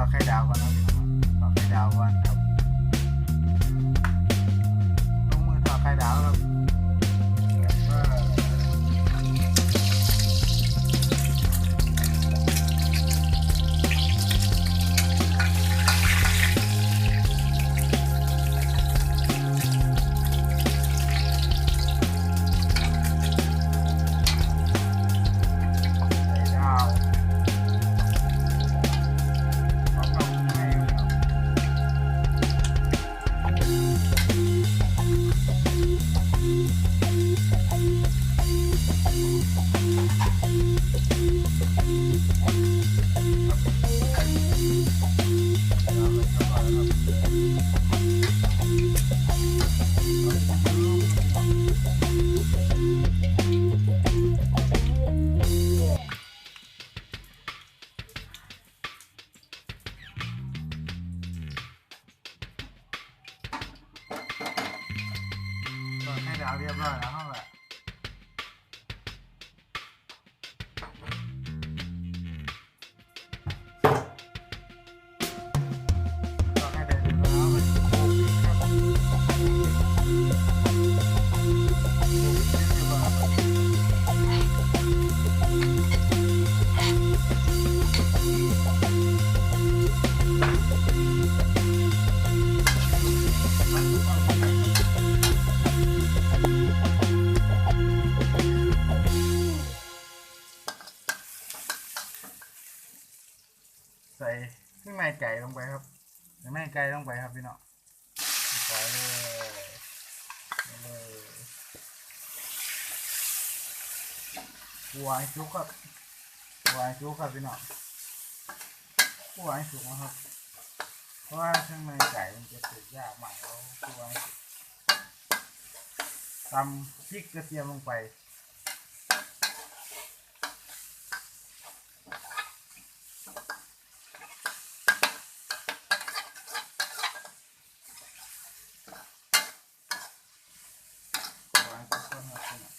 อดไข่ดาวก่อนนะพี่น้องทอดไข่ดาวก่อนครับลงมือทอดไข่ดาวครับ ไก่ลงไปครับเครื่ไก่ลงไปครับพี่น้องใส่เลยใส่เลยหัวไอ้ชุกครับหัวไอ้ชุกครับพี่น้องหัวไอ้ชุกนะครับเพราะว่าเครื่องในไก่มันจะสุกยากมากแล้วหัวไอ้ชุกตำพริกกระเทียมลงไป หัวไอ้ชุกครับพี่น้อง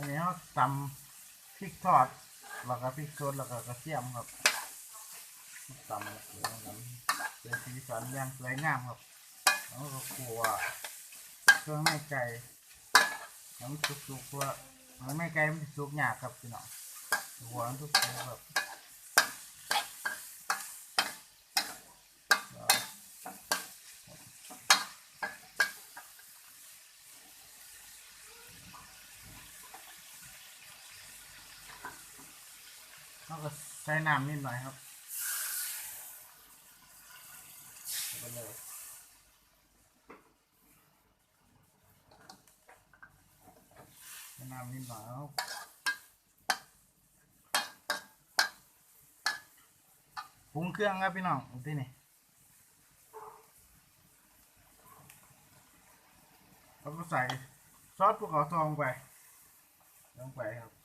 อันนี้เขาตำพริกทอด แล้วก็พริกสดแล้วก็กระเทียมครับตำเล้วก็น้ำเป็นสีสันอย่างสวยงามครับ แล้วก็ขัวเครื่องไม่ไก่น้ำสุกๆว่ามันไม่ไก่มันสุกหยาบครับพี่น้องหัวมันสุกๆครับแล้วก็ ใส่น้ำนิดหน่อยครับไปเลยใส่น้ำนิดหน่อยแล้วปรุงเครื่องครับพี่น้องที่นี่แล้วก็ใส่ซอสภูเขาทองไปลงไปครับ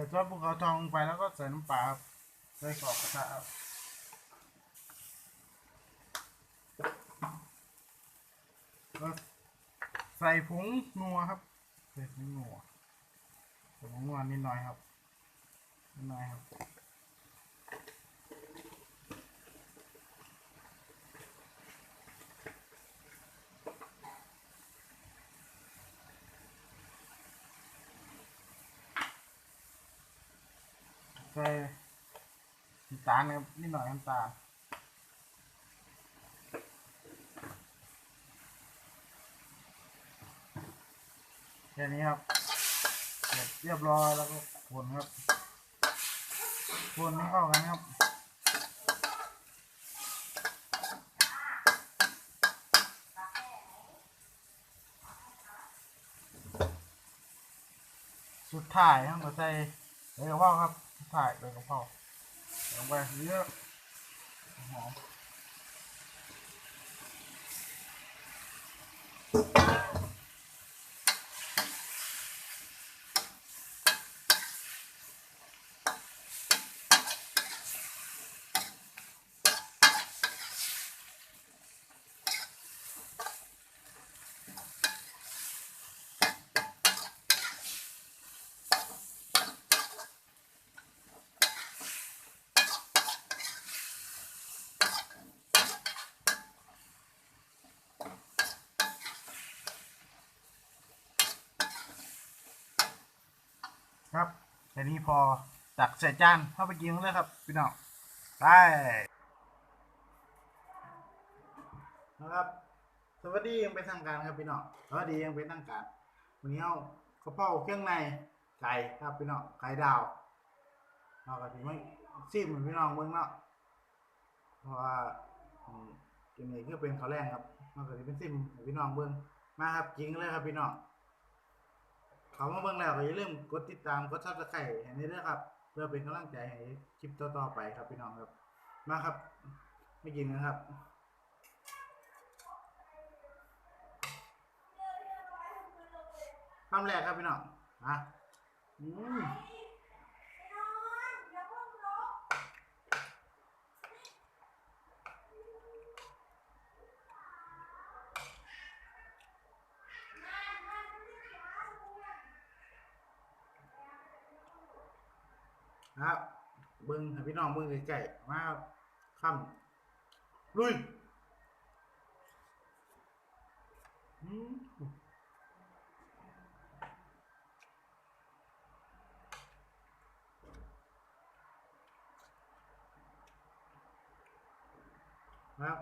ส่ซอสภูเขาทองลงไปแล้วก็ใส่น้ำปลาครับใส่กรอบกระทะครับก็ใส่ผงนัวครับ ใส่ผงนัวใส่ผงนัวนิดหน่อยครับนิดหน่อยครับ ใส่น้ำตาลนนิดหน่อยน้ำตาลแค่นี้ครับเสร็จเรียบร้อยแล้วก็คนครับคนให้เข้ากันครับสุดท้ายครับใส่เลยว่าครับ สุดท้ายใบกระเพราลงไปเยอะหอม ครับแค่นี้พอตักใส่จานเข้าไปกินเลยครับพี่น้องไปนะครับ สวัสดียังเป็นทางการครับพี่น้องสวัสดียังเป็นทางการวันนี้เอาข้าวเผาเครื่องในไก่ครับพี่น้องไก่ดาวเอากระถิ่นไม่ซิมเหมือนพี่น้องเบิ่งเนาะเพราะว่าอืมกินนี่คือเป็นข้าวแรงครับมันก็จะเป็นซิมให้พี่น้องเบิ่งมาครับกินกันเลยครับพี่น้อง เขามาเบิ่งแล้วก็อย่าลืมกดติดตามกดซับสไครต์ให้ด้วยครับ เพื่อเป็นกำลังใจให้คลิปต่อๆไปครับพี่น้องครับ มาครับ ไม่กินนะครับคำแรกครับพี่น้องอะอืมนะ ครับ เบิ้งพี่น้องเบิ่งใกล้ๆมาครับคำลุยอืม ครับ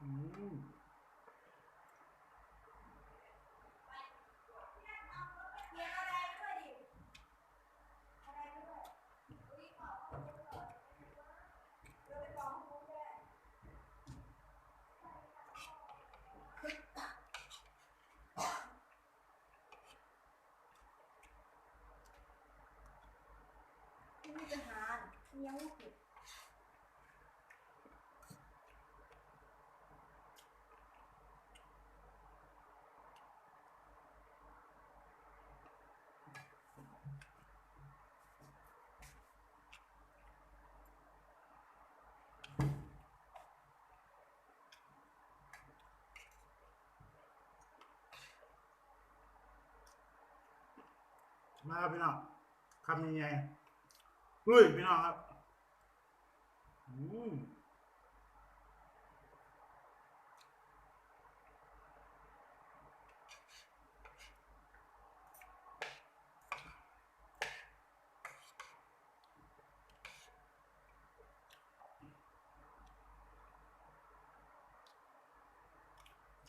อืมไม่มีปัญหา ยังไม่ผิดมาครับพี่น้องคำยังไงลุยพี่น้องครับ อืม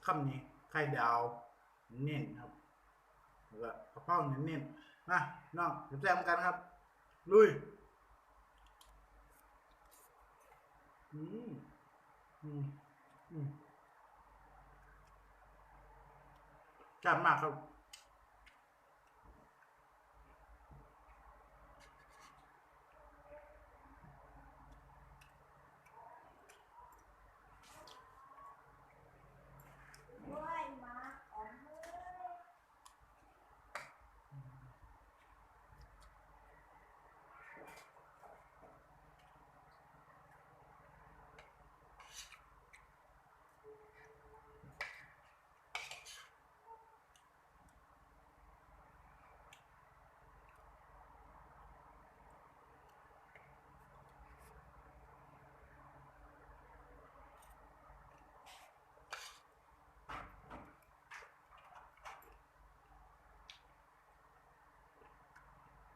คำนี้ไข่ดาวเน้นครับแล้วก็กระเพราเน้นๆนะน้องแซ่บๆกันครับ ลุย อืมอืมอืมจัดมากครับ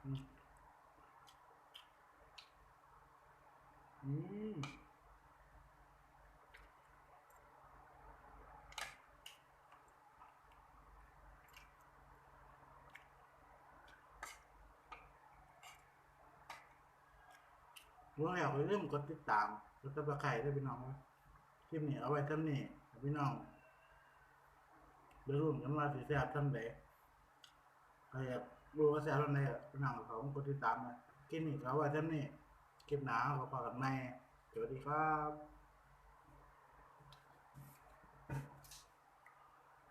อืมรู้แล้วอย่าลืมกดติดตามกดติดตามไข่ด้วยพี่น้องคลิปนี้เอาไว้ท่านนี้พี่น้องเดี๋ยวรุ่นกันว่าสีแซ่บท่านไหนใครอยาก รู้ว่าแซ่บท่านใดก็พี่น้องเขากดติดตามนะคลิปนี้เขาไว้ท่านนี้คลิปหนาเขาพอกันในสวัสดีครับ